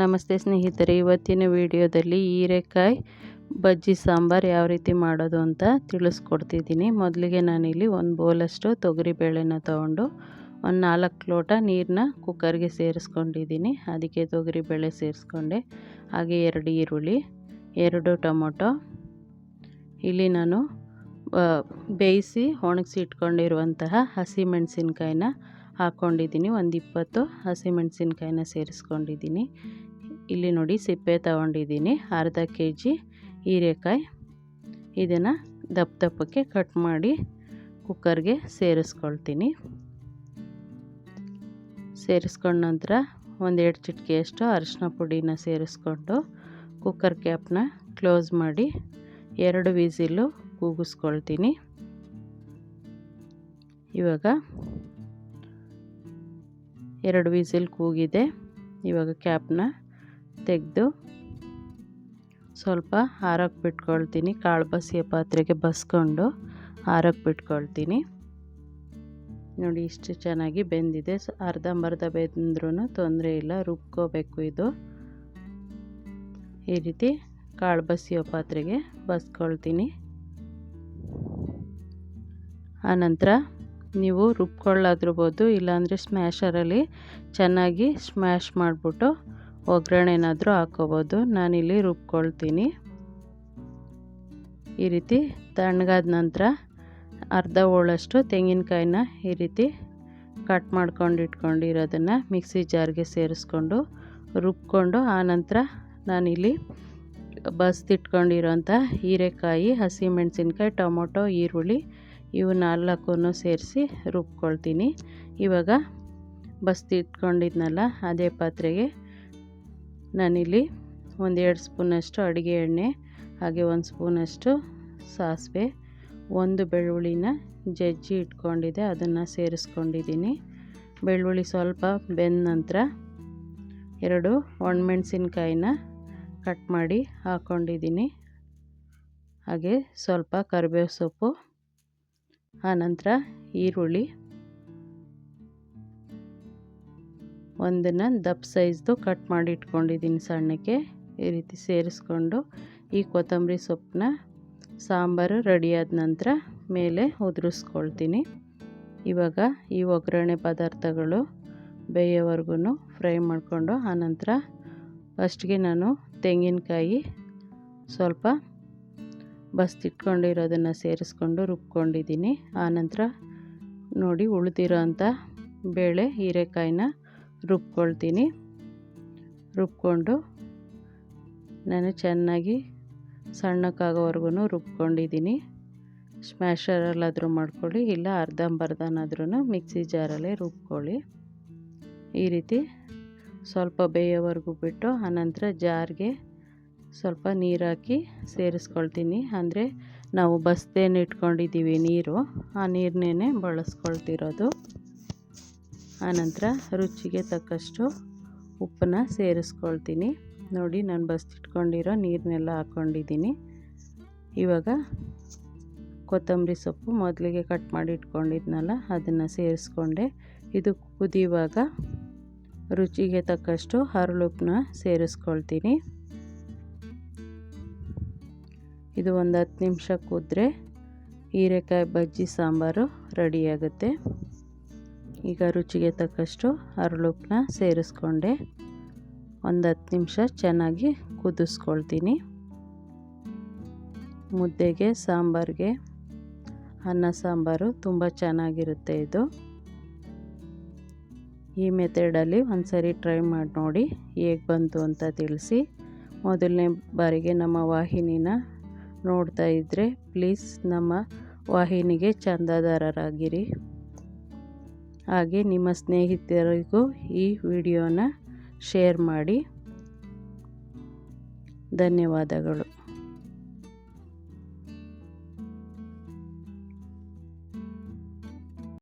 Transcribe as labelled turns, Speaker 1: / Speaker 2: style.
Speaker 1: ನಮಸ್ತೆ ಸ್ನೇಹಿತರೆ, ಇವತ್ತಿನ ವಿಡಿಯೋದಲ್ಲಿ ಹೀರೆಕಾಯಿ ಬಜ್ಜಿ ಸಾಂಬಾರು ಯಾವ ರೀತಿ ಮಾಡೋದು ಅಂತ ತಿಳಿಸ್ಕೊಡ್ತಿದ್ದೀನಿ. ಮೊದಲಿಗೆ ನಾನಿಲ್ಲಿ ಒಂದು ಬೌಲಷ್ಟು ತೊಗರಿಬೇಳೆನ ತೊಗೊಂಡು ಒಂದು ನಾಲ್ಕು ಲೋಟ ನೀರನ್ನ ಕುಕ್ಕರ್ಗೆ ಸೇರಿಸ್ಕೊಂಡಿದ್ದೀನಿ. ಅದಕ್ಕೆ ತೊಗರಿಬೇಳೆ ಸೇರಿಸ್ಕೊಂಡೆ. ಹಾಗೆ ಎರಡು ಈರುಳ್ಳಿ, ಎರಡು ಟೊಮೊಟೊ. ಇಲ್ಲಿ ನಾನು ಬೇಯಿಸಿ ಒಣಗಿಸಿ ಇಟ್ಕೊಂಡಿರುವಂತಹ ಹಸಿಮೆಣಸಿನ್ಕಾಯಿನ ಹಾಕ್ಕೊಂಡಿದ್ದೀನಿ ಒಂದು ಇಪ್ಪತ್ತು ಹಸಿಮೆಣಸಿನ್ಕಾಯಿನ ಸೇರಿಸ್ಕೊಂಡಿದ್ದೀನಿ. ಇಲ್ಲಿ ನೋಡಿ ಸಿಪ್ಪೆ ತಗೊಂಡಿದ್ದೀನಿ. ಅರ್ಧ ಕೆ ಜಿ ಹೀರೆಕಾಯಿ. ಇದನ್ನು ದಪ್ಪ ದಪ್ಪಕ್ಕೆ ಕಟ್ ಮಾಡಿ ಕುಕ್ಕರ್ಗೆ ಸೇರಿಸ್ಕೊಳ್ತೀನಿ. ಸೇರಿಸ್ಕೊಂಡ ನಂತರ ಒಂದೆರಡು ಚಿಟಿಕೆಯಷ್ಟು ಅರಿಶಿನ ಪುಡಿನ ಸೇರಿಸ್ಕೊಂಡು ಕುಕ್ಕರ್ ಕ್ಯಾಪ್ನ ಕ್ಲೋಸ್ ಮಾಡಿ ಎರಡು ವಿಸಿಲು ಕೂಗಿಸ್ಕೊಳ್ತೀನಿ. ಇವಾಗ ಎರಡು ವಿಸಿಲ್ ಕೂಗಿದೆ. ಇವಾಗ ಕ್ಯಾಪ್ನ ತೆಗೆದು ಸ್ವಲ್ಪ ಹಾರಕ್ಕೆ ಬಿಟ್ಕೊಳ್ತೀನಿ. ಕಾಳು ಬಸಿಯ ಪಾತ್ರೆಗೆ ಬಸ್ಕೊಂಡು ಹಾರಕ್ಕೆ ಬಿಟ್ಕೊಳ್ತೀನಿ. ನೋಡಿ ಇಷ್ಟು ಚೆನ್ನಾಗಿ ಬೆಂದಿದೆ. ಅರ್ಧಂಬರ್ಧ ಬೆಂದ್ರೂ ತೊಂದರೆ ಇಲ್ಲ. ರುಬ್ಕೋಬೇಕು ಇದು. ಈ ರೀತಿ ಕಾಳು ಬಸಿಯೋ ಪಾತ್ರೆಗೆ ಬಸ್ಕೊಳ್ತೀನಿ. ಆನಂತರ ನೀವು ರುಬ್ಕೊಳ್ಳಾದಿರ್ಬೋದು, ಇಲ್ಲಾಂದರೆ ಸ್ಮ್ಯಾಷರಲ್ಲಿ ಚೆನ್ನಾಗಿ ಸ್ಮ್ಯಾಶ್ ಮಾಡಿಬಿಟ್ಟು ಒಗ್ಗರಣೆನಾದರೂ ಹಾಕೋಬೋದು. ನಾನಿಲ್ಲಿ ರುಬ್ಕೊಳ್ತೀನಿ. ಈ ರೀತಿ ತಣ್ಣಗಾದ ನಂತರ ಅರ್ಧ ಹೋಳಷ್ಟು ತೆಂಗಿನಕಾಯಿನ ಈ ರೀತಿ ಕಟ್ ಮಾಡ್ಕೊಂಡು ಇಟ್ಕೊಂಡಿರೋದನ್ನು ಮಿಕ್ಸಿ ಜಾರ್ಗೆ ಸೇರಿಸ್ಕೊಂಡು ರುಬ್ಕೊಂಡು ಆನಂತರ ನಾನಿಲ್ಲಿ ಬಸ್ದಿಟ್ಕೊಂಡಿರೋಂಥ ಹೀರೆಕಾಯಿ, ಹಸಿಮೆಣಸಿನ್ಕಾಯಿ, ಟೊಮೊಟೊ, ಈರುಳ್ಳಿ ಇವು ನಾಲ್ಕೂ ಸೇರಿಸಿ ರುಬ್ಕೊಳ್ತೀನಿ. ಇವಾಗ ಬಸ್ದಿಟ್ಕೊಂಡಿದ್ನಲ್ಲ ಅದೇ ಪಾತ್ರೆಗೆ ನಾನಿಲ್ಲಿ ಒಂದೆರಡು ಸ್ಪೂನಷ್ಟು ಅಡುಗೆ ಎಣ್ಣೆ, ಹಾಗೆ ಒಂದು ಸ್ಪೂನಷ್ಟು ಸಾಸಿವೆ, ಒಂದು ಬೆಳ್ಳುಳ್ಳಿನ ಜಜ್ಜಿ ಇಟ್ಕೊಂಡಿದ್ದೆ, ಅದನ್ನು ಸೇರಿಸ್ಕೊಂಡಿದ್ದೀನಿ. ಬೆಳ್ಳುಳ್ಳಿ ಸ್ವಲ್ಪ ಬೆಂದ ನಂತರ ಎರಡು ಒಣಮೆಣ್ಸಿನ್ಕಾಯಿನ ಕಟ್ ಮಾಡಿ ಹಾಕ್ಕೊಂಡಿದ್ದೀನಿ ಹಾಗೆ ಸ್ವಲ್ಪ ಕರಿಬೇವು ಸೊಪ್ಪು ಆನಂತರ ಈರುಳ್ಳಿ. ಒಂದನ್ನು ದಪ್ಪ ಸೈಜ್ದು ಕಟ್ ಮಾಡಿ ಇಟ್ಕೊಂಡಿದ್ದೀನಿ ಸಣ್ಣಕ್ಕೆ. ಈ ರೀತಿ ಸೇರಿಸ್ಕೊಂಡು ಈ ಕೊತ್ತಂಬರಿ ಸೊಪ್ಪನ್ನ ಸಾಂಬಾರು ರೆಡಿಯಾದ ನಂತರ ಮೇಲೆ ಉದುರಿಸ್ಕೊಳ್ತೀನಿ. ಇವಾಗ ಈ ಒಗ್ಗರಣೆ ಪದಾರ್ಥಗಳು ಬೇಯೋವರೆಗೂ ಫ್ರೈ ಮಾಡಿಕೊಂಡು ಆನಂತರ ಫಸ್ಟ್ಗೆ ನಾನು ತೆಂಗಿನಕಾಯಿ ಸ್ವಲ್ಪ ಬಸ್ತಿಟ್ಕೊಂಡಿರೋದನ್ನು ಸೇರಿಸ್ಕೊಂಡು ರುಬ್ಕೊಂಡಿದ್ದೀನಿ. ಆನಂತರ ನೋಡಿ ಉಳಿದಿರೋ ಅಂಥ ಬೇಳೆ, ಹೀರೆಕಾಯಿನ ರುಬ್ಕೊಳ್ತೀನಿ. ರುಬ್ಕೊಂಡು ನಾನು ಚೆನ್ನಾಗಿ ಸಣ್ಣಕ್ಕಾಗೋವರೆಗೂ ರುಬ್ಕೊಂಡಿದ್ದೀನಿ. ಸ್ಮ್ಯಾಶರಲ್ಲಾದರೂ ಮಾಡ್ಕೊಳ್ಳಿ, ಇಲ್ಲ ಅರ್ಧಂಬರ್ಧನಾದ್ರೂ ಮಿಕ್ಸಿ ಜಾರಲ್ಲೇ ರುಬ್ಕೊಳ್ಳಿ. ಈ ರೀತಿ ಸ್ವಲ್ಪ ಬೇಯೋವರೆಗೂ ಬಿಟ್ಟು ಆನಂತರ ಜಾರ್ಗೆ ಸ್ವಲ್ಪ ನೀರು ಹಾಕಿ ಸೇರಿಸ್ಕೊಳ್ತೀನಿ. ಅಂದರೆ ನಾವು ಬಸ್ದೇನು ಇಟ್ಕೊಂಡಿದ್ದೀವಿ ನೀರು. ಆ ನೀರನ್ನೇ ಬಳಸ್ಕೊಳ್ತಿರೋದು. ಆನಂತರ ರುಚಿಗೆ ತಕ್ಕಷ್ಟು ಉಪ್ಪನ್ನ ಸೇರಿಸ್ಕೊಳ್ತೀನಿ. ನೋಡಿ, ನಾನು ಬಸ್ತಿಟ್ಕೊಂಡಿರೋ ನೀರನ್ನೆಲ್ಲ ಹಾಕ್ಕೊಂಡಿದ್ದೀನಿ ಇವಾಗ ಕೊತ್ತಂಬರಿ ಸೊಪ್ಪು ಮೊದಲಿಗೆ ಕಟ್ ಮಾಡಿ ಇಟ್ಕೊಂಡಿದ್ನಲ್ಲ, ಅದನ್ನು ಸೇರಿಸ್ಕೊಂಡೆ. ಇದು ಕುದಿಯುವಾಗ ರುಚಿಗೆ ತಕ್ಕಷ್ಟು ಹರಳುಪ್ಪನ್ನ ಸೇರಿಸ್ಕೊಳ್ತೀನಿ. ಇದು ಒಂದು ಹತ್ತು ನಿಮಿಷ ಕುದ್ರೆ ಹೀರೆಕಾಯಿ ಬಜ್ಜಿ ಸಾಂಬಾರು ರೆಡಿಯಾಗುತ್ತೆ ಈಗ ರುಚಿಗೆ ತಕ್ಕಷ್ಟು ಹರಳುಪ್ಪನ್ನ ಸೇರಿಸ್ಕೊಂಡೆ. ಒಂದು ಹತ್ತು ನಿಮಿಷ ಚೆನ್ನಾಗಿ ಕುದಿಸ್ಕೊಳ್ತೀನಿ. ಮುದ್ದೆಗೆ, ಸಾಂಬಾರಿಗೆ ಅನ್ನ ಸಾಂಬಾರು ತುಂಬ ಚೆನ್ನಾಗಿರುತ್ತೆ ಇದು. ಈ ಮೆಥಡಲ್ಲಿ ಒಂದು ಸರಿ ಟ್ರೈ ಮಾಡಿ ನೋಡಿ ಹೇಗೆ ಬಂತು ಅಂತ ತಿಳಿಸಿ. ಮೊದಲನೇ ಬಾರಿಗೆ ನಮ್ಮ ವಾಹಿನಿನ ನೋಡ್ತಾ ಇದ್ದರೆ ಪ್ಲೀಸ್ ನಮ್ಮ ವಾಹಿನಿಗೆ ಚಂದಾದಾರರಾಗಿರಿ. ಹಾಗೆ ನಿಮ್ಮ ಸ್ನೇಹಿತರಿಗೂ ಈ ವಿಡಿಯೋನ ಶೇರ್ ಮಾಡಿ. ಧನ್ಯವಾದಗಳು.